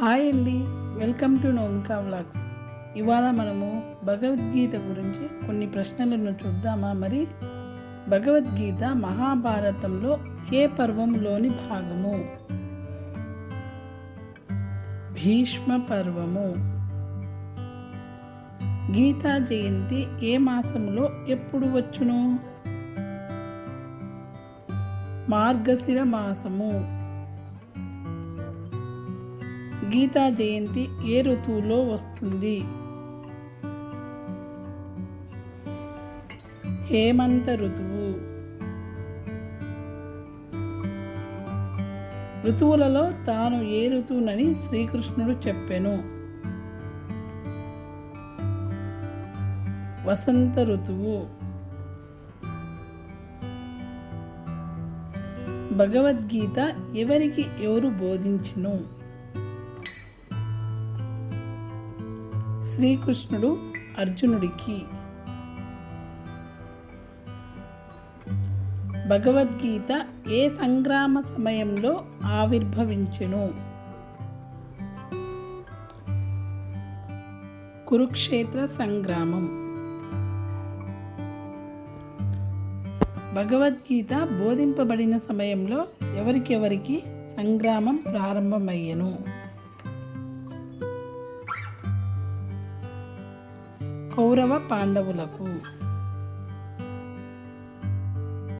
Hi అండి. Welcome to Nomika vlogs. ఇవాళ మనము భగవద్గీత గురించి కొన్ని ప్రశ్నలను చూద్దామా మరి? భగవద్గీత మహాభారతంలో ఏ పర్వంలోని భాగము? భీష్మ పర్వము. గీతా జయంతి ఏ మాసంలో ఎప్పుడు వచ్చును? మార్గశిర మాసము. గీతా జయంతి ఏ ఋతువులో వస్తుంది? హేమంత ఋతువు. ఋతువులలో తాను ఏ ఋతువునని శ్రీకృష్ణుడు చెప్పెను. వసంత ఋతువు. భగవద్గీత ఎవరికి ఎవరు బోధించును? శ్రీకృష్ణుడు అర్జునుడికి. భగవద్గీత ఏ సంగ్రామ సమయంలో ఆవిర్భవించెను? కురుక్షేత్ర సంగ్రామం. భగవద్గీత బోధింపబడిన సమయంలో ఎవరికెవరికి సంగ్రామం ప్రారంభమయ్యెను? కౌరవ పాండవులకు